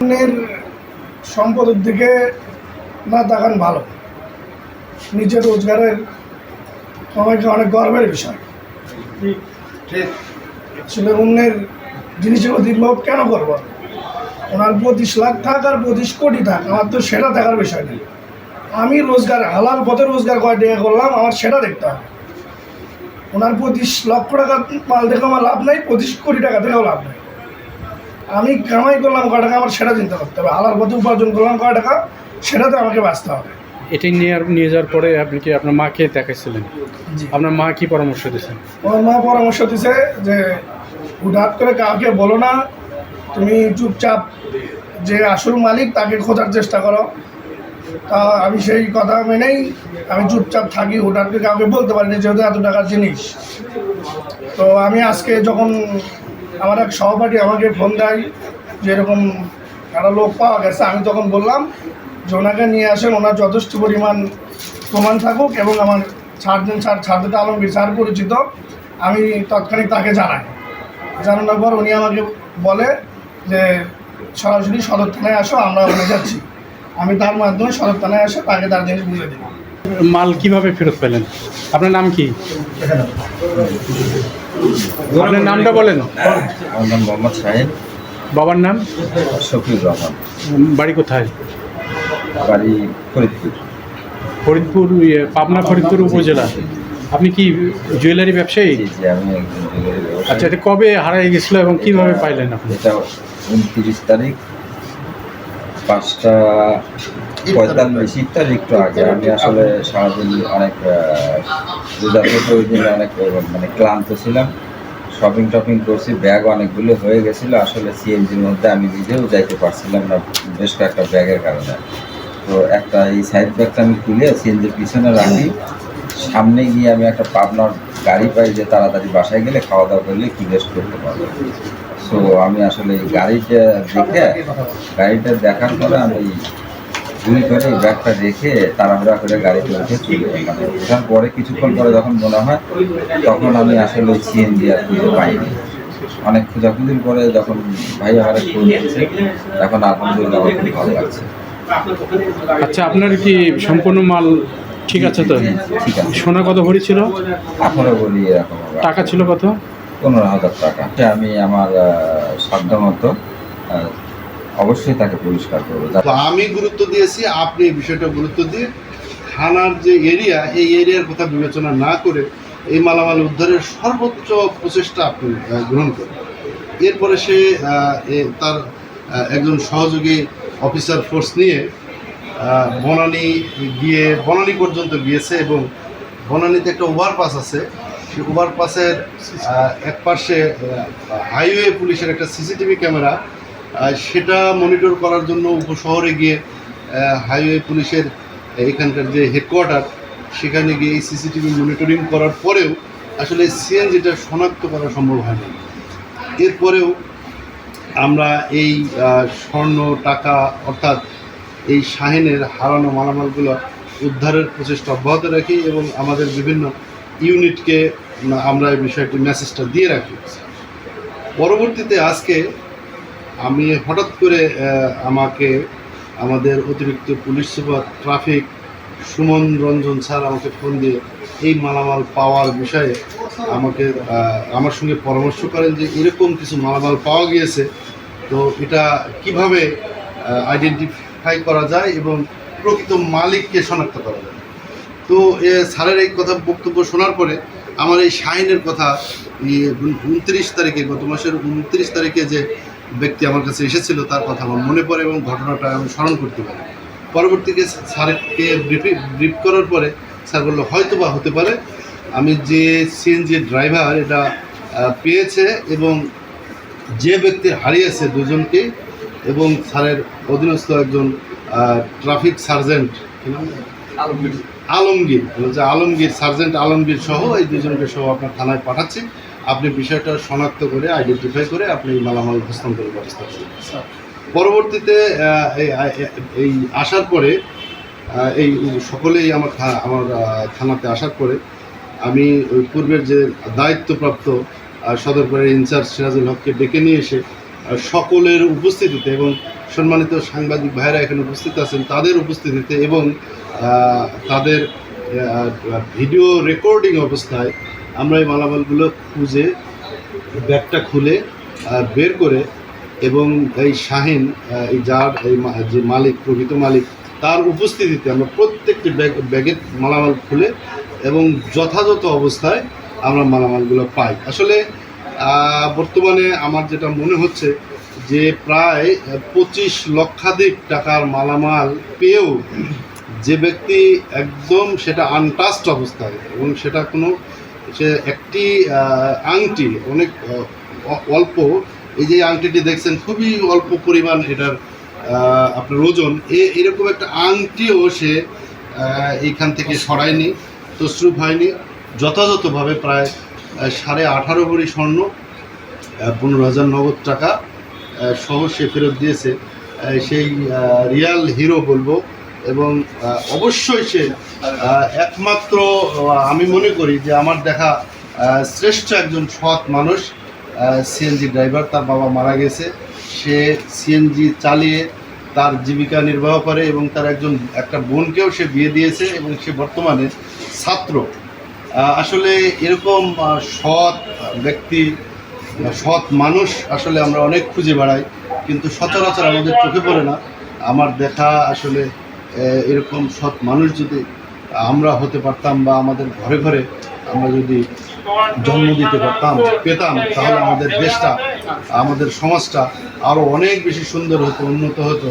অন্যের সম্পদের দিকে না তাকান ভালো। নিজের রোজগারের সবাইকে অনেক গর্বের বিষয়। ঠিক অন্যের জিনিসের প্রতি লোভ কেন করব? ওনার পঁচিশ লাখ থাক আর পঁচিশ কোটি থাক, আমার তো সেটা দেখার বিষয় নেই। আমি রোজগার, হালাল পথে রোজগার কয় টাকা করলাম, আমার সেটা দেখতে হবে। ওনার পঁচিশ লক্ষ টাকা মাল দেখে আমার লাভ নাই, পঁচিশ কোটি টাকা থেকেও লাভ নেই। আমি কামাই করলাম কয় টাকা আমার সেটা চিন্তা করতে হবে। আলার পথে উপার্জন করলাম কয় টাকা সেটাতে আমাকে বাঁচতে হবে। এটি নিয়ে আর- নিয়ে যাওয়ার পরে আপনি কি আপনার মাকে দেখাইছিলেন? আপনার মা কি পরামর্শ দিয়েছেন আমার মা পরামর্শ দিছে যে হুটহাট করে কাউকে বলো না তুমি চুপচাপ যে আসল মালিক তাকে খোঁজার চেষ্টা করো। তা আমি সেই কথা মেনেই আমি চুপচাপ থাকি হুটহাট করে কাউকে বলতে পারিনি যেহেতু এত টাকার জিনিস। তো আমি আজকে যখন আমার এক সহপাঠী আমাকে ফোন দেয় যে এরকম একটা লোক পাওয়া গেছে। আমি তখন বললাম যে ওনাকে নিয়ে আসেন, ওনার যথেষ্ট পরিমাণ প্রমাণ থাকুক এবং আমার ছাড়দিন ছাড় ছাড়দিন আলমগীর স্যার পরিচিত, আমি তৎক্ষণিক তাকে জানাই। জানানোর পর উনি আমাকে বলে যে, সরাসরি সদর থানায় আসো, আমরা ওখানে যাচ্ছি। আমি তার মাধ্যমে সদর থানায় আসে তাকে তার জিনিস বুঝে দিই মাল কীভাবে ফেরত পেলেন? আপনার নাম কি? আপনার নামটা বলেন। আমার নাম মোহাম্মদ সাহেব বাবার নাম? শফিউর রহমান। বাড়ি কোথায়? বাড়ি ফরিদপুর। ফরিদপুর ইয়ে, পাবনা ফরিদপুর উপজেলা। আপনি কি ব্যবসায়ী? জুয়েলারি ব্যবসায়ী। আচ্ছা এটা কবে হারাই গেছিল এবং কীভাবে পাইলেন আপনি? এটা উনত্রিশ তারিখ পাঁচটা পঁয়তাল্লিশ তারিখ একটু আগে। আমি আসলে সারাদিন অনেক প্রয়োজনে অনেক মানে ক্লান্ত ছিলাম। শপিং টপিং করছি, ব্যাগ অনেকগুলো হয়ে গেছিল। আসলে সিএনজির মধ্যে আমি নিজেও যাইতে পারছিলাম না, বেশ কয়েকটা ব্যাগের কারণে। তো একটা এই সাইড ব্যাগটা আমি খুলে সিএনজির পিছনে রাখি। সামনে গিয়ে আমি একটা পাবনার গাড়ি পাই যে তাড়াতাড়ি বাসায় গেলে খাওয়া দাওয়া করলে কি রেস্ট করতে পারব। সো আমি আসলে গাড়িটা দেখে, গাড়িটা দেখার পরে আমি ভুল করে ব্যাগটা রেখে তাড়াহুড়া করে গাড়িতে উঠে চলে ওঠার পরে কিছুক্ষণ পরে যখন মনে হয় তখন আমি আসলে ওই সিএনজি আর খুঁজে পাইনি। অনেক খোঁজাখুঁজির পরে যখন ভাই আমার ফোন দিয়েছে এখন আলহামদুলিল্লাহ আমার খুব ভালো লাগছে। আচ্ছা আপনার কি সম্পূর্ণ মাল ঠিক আছে তো? জি, ঠিক আছে। সোনা কত ভরি ছিল? এখনও বলি এরকম টাকা ছিল কত? পনেরো হাজার টাকা। আমি আমার সাধ্য মতো অবশ্যই তাকে পরিষ্কার করব। আমি গুরুত্ব দিয়েছি, আপনি এই বিষয়টা গুরুত্ব দিয়ে থানার যে এরিয়া, এই এরিয়ার কথা বিবেচনা না করে এই মালামাল উদ্ধারের সর্বোচ্চ প্রচেষ্টা আপনি গ্রহণ করেন। এরপরে সে তার একজন সহযোগী অফিসার ফোর্স নিয়ে বনানী গিয়ে, বনানী পর্যন্ত গিয়েছে এবং বনানীতে একটা ওভারপাস আছে। সেই ওভারপাসের এক পাশে হাইওয়ে পুলিশের একটা সিসিটিভি ক্যামেরা সেটা মনিটর করার জন্য উপশহরে গিয়ে হাইওয়ে পুলিশের এখানকার যে হেডকোয়ার্টার সেখানে গিয়ে এই সিসিটিভি মনিটরিং করার পরেও আসলে সিএনজিটা শনাক্ত করা সম্ভব হয়নি। এরপরেও আমরা এই স্বর্ণ টাকা অর্থাৎ এই শাহিনের হারানো মালামালগুলো উদ্ধারের প্রচেষ্টা অব্যাহত রাখি এবং আমাদের বিভিন্ন ইউনিটকে আমরা এই বিষয়টি মেসেজটা দিয়ে রাখি। পরবর্তীতে আজকে আমি হঠাৎ করে আমাকে আমাদের অতিরিক্ত police super traffic Suman Ranjan sir আমাকে ফোন দিয়ে এই মালামাল পাওয়ার বিষয়ে আমাকে আমার সঙ্গে পরামর্শ করেন যে এরকম কিছু মালামাল পাওয়া গিয়েছে। তো এটা কীভাবে আইডেন্টিফাই করা যায় এবং প্রকৃত মালিককে শনাক্ত করা যায়? তো এ স্যারের এই কথা বক্তব্য শোনার পরে আমার এই শাহিনের কথা উনত্রিশ তারিখে, গত মাসের উনত্রিশ তারিখে যে ব্যক্তি আমার কাছে এসেছিল তার কথা আমার মনে পড়ে এবং ঘটনাটা আমি স্মরণ করতে পারি। পরবর্তীতে স্যারকে ব্রিফি ব্রিফ করার পরে স্যার বলল হয়তো বা হতে পারে। আমি যে সিএনজি ড্রাইভার এটা পেয়েছে এবং যে ব্যক্তির হারিয়েছে দুজনকে এবং স্যারের অধীনস্থ একজন ট্রাফিক সার্জেন্ট আলমগীর। যে আলমগীর সার্জেন্ট আলমগীর সহ এই দুজনকে সহ আপনার থানায় পাঠাচ্ছি। আপনি বিষয়টা শনাক্ত করে আইডেন্টিফাই করে আপনি মালামাল হস্তান্তরের ব্যবস্থা করুন। পরবর্তীতে এই এই আসার পরে এই সকলেই আমার আমার থানাতে আসার পরে আমি ওই পূর্বের যে দায়িত্বপ্রাপ্ত আহ, সদর পাড়ার ইনচার্জ সিরাজুল হককে ডেকে নিয়ে এসে সকলের উপস্থিতিতে এবং সম্মানিত সাংবাদিক ভাইরা এখানে উপস্থিত আছেন তাদের উপস্থিতিতে এবং তাদের ভিডিও রেকর্ডিং অবস্থায় আমরা এই মালামালগুলো খুঁজে, ব্যাগটা খুলে বের করে এবং এই শাহিন এই যার, এই যে মালিক, প্রকৃত মালিক, তার উপস্থিতিতে আমরা প্রত্যেকটি ব্যাগ, ব্যাগের মালামাল খুলে এবং যথাযথ অবস্থায় আমরা মালামালগুলো পাই। আসলে বর্তমানে আমার যেটা মনে হচ্ছে যে প্রায় পঁচিশ লক্ষাধিক টাকার মালামাল পেয়েও যে ব্যক্তি একদম সেটা আনটাস্ট অবস্থায় এবং সেটা কোনো সে একটি আংটি, অনেক অল্প, এই যে আংটিটি দেখছেন, খুবই অল্প পরিমাণ এটার আপনার ওজন। এ, এরকম একটা আংটিও সে এইখান থেকে সরায়নি তসরুপ হয়নি, যথাযথভাবে প্রায় সাড়ে আঠারো ভরি স্বর্ণ পনেরো হাজার নগদ টাকা সহ সে ফেরত দিয়েছে। সেই রিয়াল হিরো বলব এবং অবশ্যই সে একমাত্র আমি মনে করি যে আমার দেখা শ্রেষ্ঠ একজন সৎ মানুষ সিএনজি ড্রাইভার তার বাবা মারা গেছে। সে সিএনজি চালিয়ে তার জীবিকা নির্বাহ করে এবং তার একজন, একটা বোনকেও সে বিয়ে দিয়েছে এবং সে বর্তমানে ছাত্র। আসলে এরকম সৎ ব্যক্তি, সৎ মানুষ আসলে আমরা অনেক খুঁজে বেড়াই, কিন্তু সচরাচর আমাদের চোখে পড়ে না। আমার দেখা আসলে এরকম সৎ মানুষ যদি আমরা হতে পারতাম বা আমাদের ঘরে ঘরে আমরা যদি জন্ম দিতে পারতাম, পেতাম, তাহলে আমাদের দেশটা, আমাদের সমাজটা আরও অনেক বেশি সুন্দর হতো, উন্নত হতো।